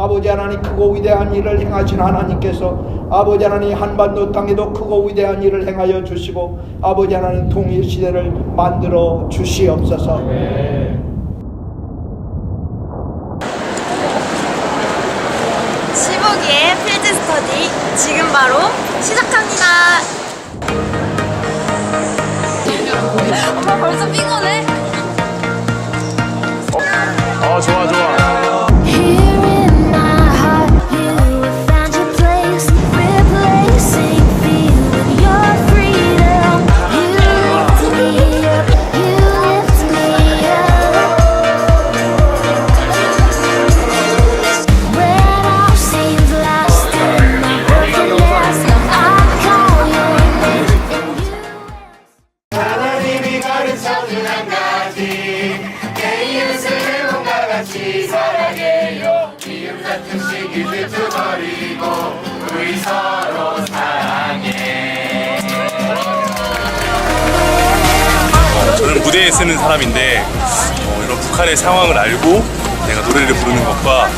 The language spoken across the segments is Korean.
아버지 하나님 크고 위대한 일을 행하신 하나님께서 아버지 하나님 한반도 땅에도 크고 위대한 일을 행하여 주시고 아버지 하나님 통일 시대를 만들어 주시옵소서. 시보기의 필드 스터디 지금 바로 시작합니다. 엄마 벌써 삐거네. 어 좋아 좋아 무대에 쓰는 사람인데 어, 이런 북한의 상황을 알고 내가 노래를 부르는 것과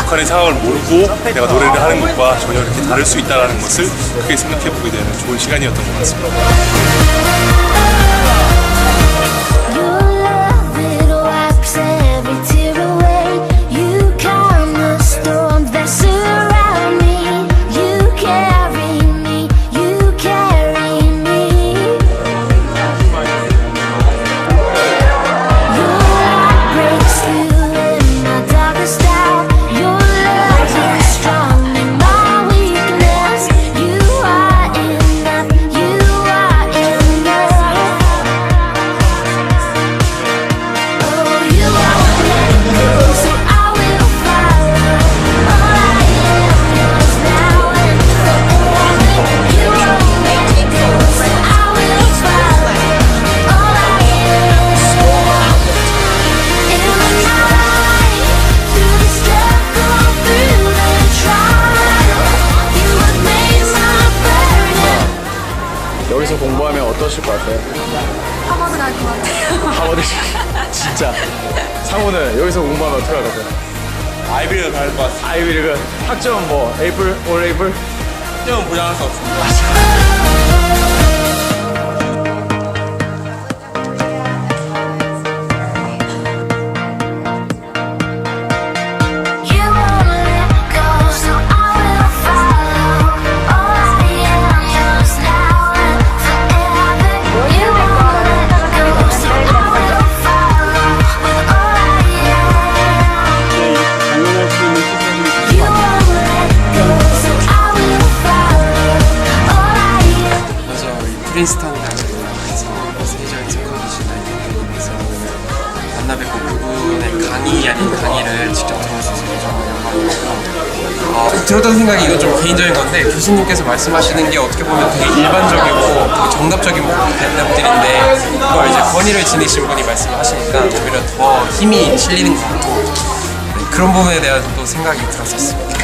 북한의 상황을 모르고 내가 노래를 하는 것과 전혀 이렇게 다를 수 있다는 것을 크게 생각해 보게 되는 좋은 시간이었던 것 같습니다. 진짜 상호는 여기서 공부하면 같아요? 아이비를 갈것 같습니다. 아이비리그 학점 뭐 에이플 올 에이플 학점은 보장할 수 없습니다. 어, 들었던 생각이 이건 좀 개인적인 건데 교수님께서 말씀하시는 게 어떻게 보면 되게 일반적이고 되게 정답적인 대답들인데 그걸 이제 권위를 지니신 분이 말씀을 하시니까 오히려 더 힘이 실리는 것 같고 네, 그런 부분에 대한 또 생각이 들었었습니다.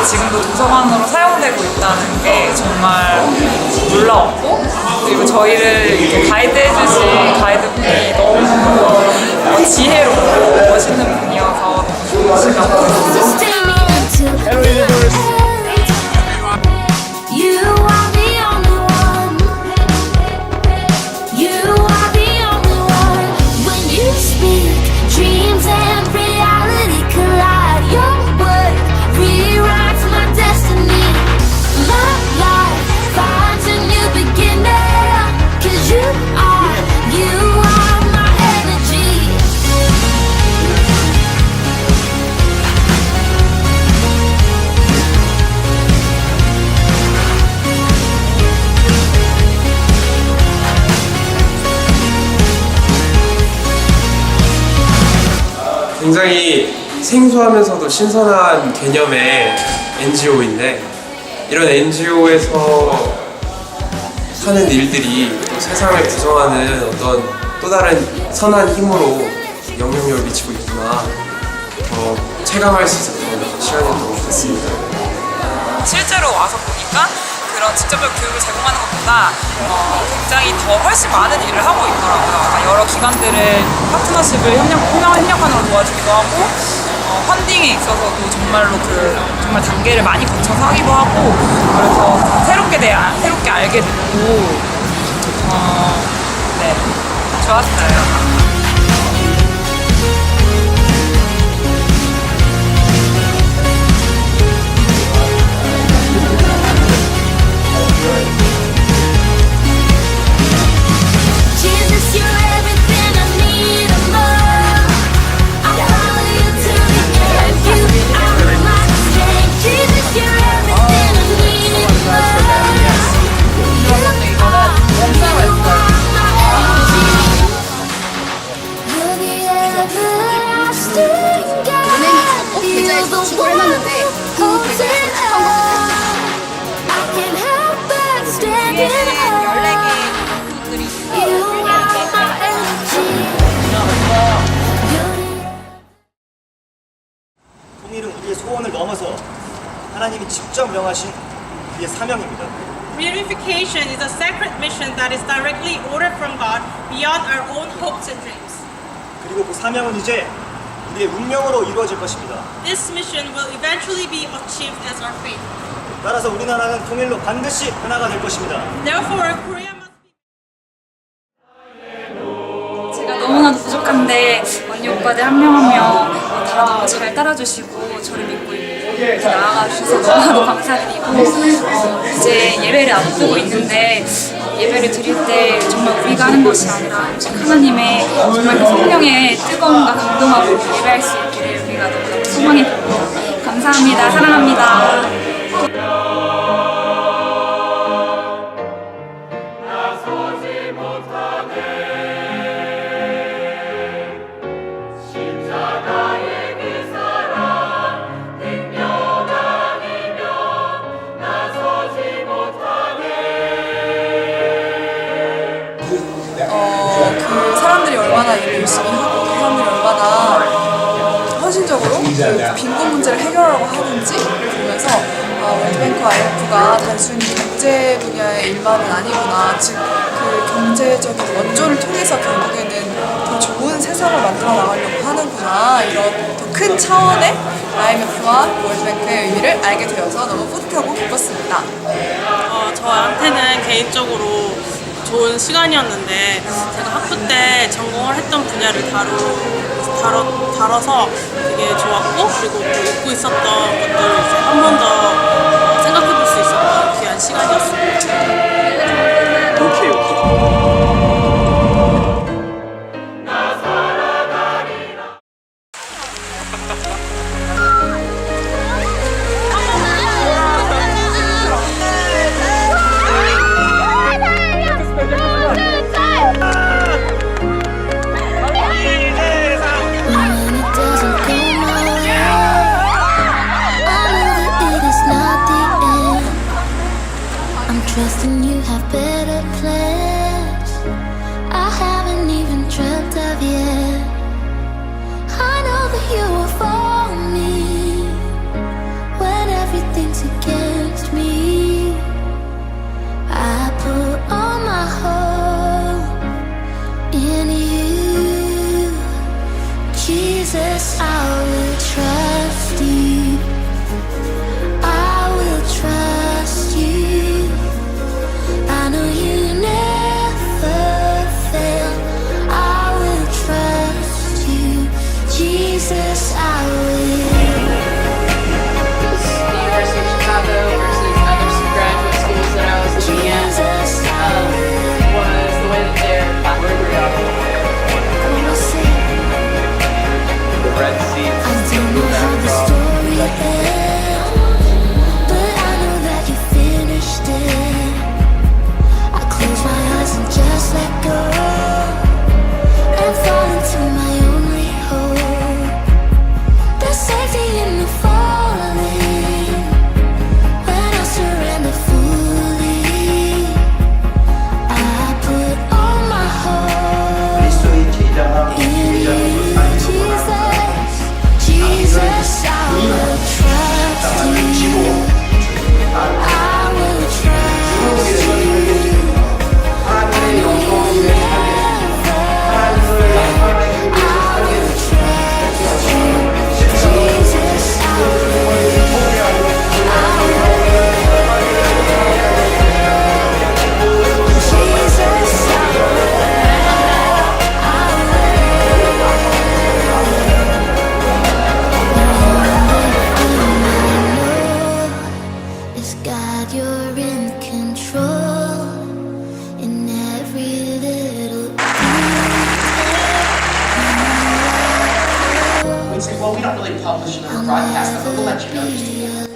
이게 지금도 도서관으로 사용되고 있다는 게 정말 놀라웠고, 그리고 저희를 이렇게 가이드 해 주신 가이드분이 너무 어, 지혜롭고 멋있는 분이어서 너무 좋은 시간 You 굉장히 생소하면서도 신선한 개념의 NGO인데 이런 NGO에서 하는 일들이 또 세상을 구성하는 어떤 또 다른 선한 힘으로 영향력을 미치고 있구나 더 체감할 수 있었던 시간이었던 것 같습니다. 실제로 와서 보니까 그런 직접적 교육을 제공하는 것보다 어, 굉장히 더 훨씬 많은 일을 하고 있더라고요. 그러니까 여러 기관들을 파트너십을 협력, 협력, 협력하는 걸 도와주기도 하고 어, 펀딩에 있어서도 정말로 그 정말 단계를 많이 거쳐서 하기도 하고 그래서 새롭게 대한 새롭게 알게 됐고 어, 네 좋았어요. But stand in awe. You are my energy. 통일은 우리의 소원을 넘어서 하나님이 직접 명하신 우리의 사명입니다. Reunification is a sacred mission that is directly ordered from God beyond our own hopes and dreams. 그리고 그 사명은 이제 우리의 운명으로 이루어질 것입니다. This mission will eventually be achieved as our fate. 따라서 우리나라는 통일로 반드시 하나가 될 것입니다. Therefore, Korea must be 제가 너무나도 부족한데 언니 오빠들 한 명 한 명 다 너무 잘 따라주시고 저를 믿고 이렇게 나아가 주셔서 너무나도 감사드리고 어, 이제 예배를 앞두고 있는데 예배를 드릴 때 정말 우리가 하는 것이 아니라 하나님의 정말 그 성령의 뜨거움과 감동하고 예배할 수 있기를 우리가 너무너무 소망해 봅니다. 감사합니다. 사랑합니다. 얼마나 일을 열심히 하고 그 사람들이 얼마나 헌신적으로 그 빈곤 문제를 해결하려고 하는지 보면서 아, 월드뱅크와 IMF가 단순히 경제 분야의 일만은 아니구나. 즉 그 경제적인 원조를 통해서 결국에는 더 좋은 세상을 만들어 나가려고 하는구나. 이런 더 큰 차원의 IMF와 월드뱅크의 의미를 알게 되어서 너무 뿌듯하고 기뻤습니다. 어, 저한테는 개인적으로 좋은 시간이었는데 제가 학부 때 전공을 했던 분야를 다루, 다뤄, 다뤄서 되게 좋았고 그리고 또 잊고 있었던 것들을 이제 한 번 더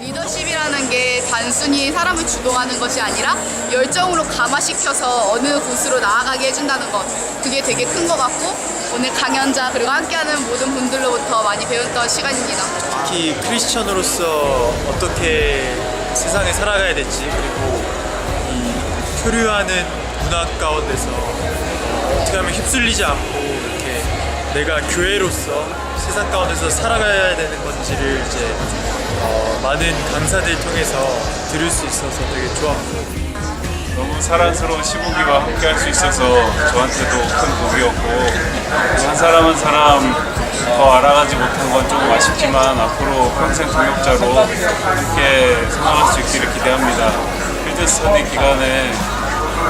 리더십이라는 게 단순히 사람을 주도하는 것이 아니라 열정으로 감화시켜서 어느 곳으로 나아가게 해준다는 것 그게 되게 큰 것 같고 오늘 강연자 그리고 함께하는 모든 분들로부터 많이 배웠던 시간입니다. 특히 크리스천으로서 어떻게 세상에 살아가야 될지 그리고 이 표류하는 문화 가운데서 어떻게 하면 휩쓸리지 않고 이렇게 내가 교회로서 세상 가운데서 살아가야 되는 건지를 이제 어, 많은 강사들 통해서 들을 수 있어서 되게 좋았고 사랑스러운 시국이와 함께 할 수 있어서 저한테도 큰 복이었고 한 사람 한 사람 더 알아가지 못한 건 조금 아쉽지만 앞으로 평생 동역자로 함께 생활할 수 있기를 기대합니다. 필드 스터디 기간에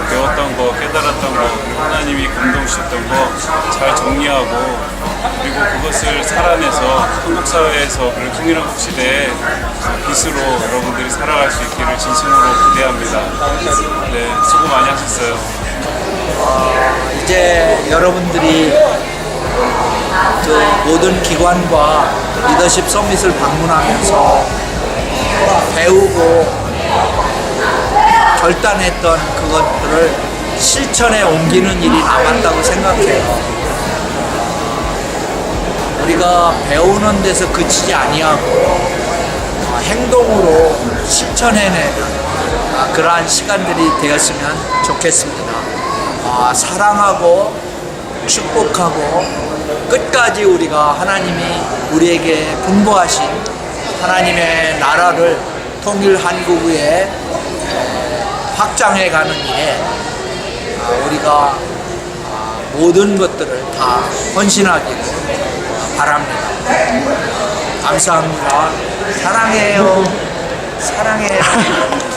배웠던 거, 깨달았던 거, 하나님이 감동 주셨던 거 잘 정리하고 그리고 그것을 살아내서 한국 사회에서 그리고 통일한국 시대에 빛으로 여러분들이 살아갈 수 있기를 진심으로 기대합니다. 네, 수고 많이 하셨어요. 이제 여러분들이 그 모든 기관과 리더십 서밋을 방문하면서 배우고 결단했던 그것들을 실천에 옮기는 일이 남았다고 생각해요. 우리가 배우는 데서 그치지 아니하고 어, 행동으로 실천해내는 아, 그러한 시간들이 되었으면 좋겠습니다. 아, 사랑하고 축복하고 끝까지 우리가 하나님이 우리에게 분부하신 하나님의 나라를 통일 한국에 확장해 가는 일에 아, 우리가 아, 모든 것들을 다 헌신하기를 바랍니다. 감사합니다. 사랑해요. 사랑해요.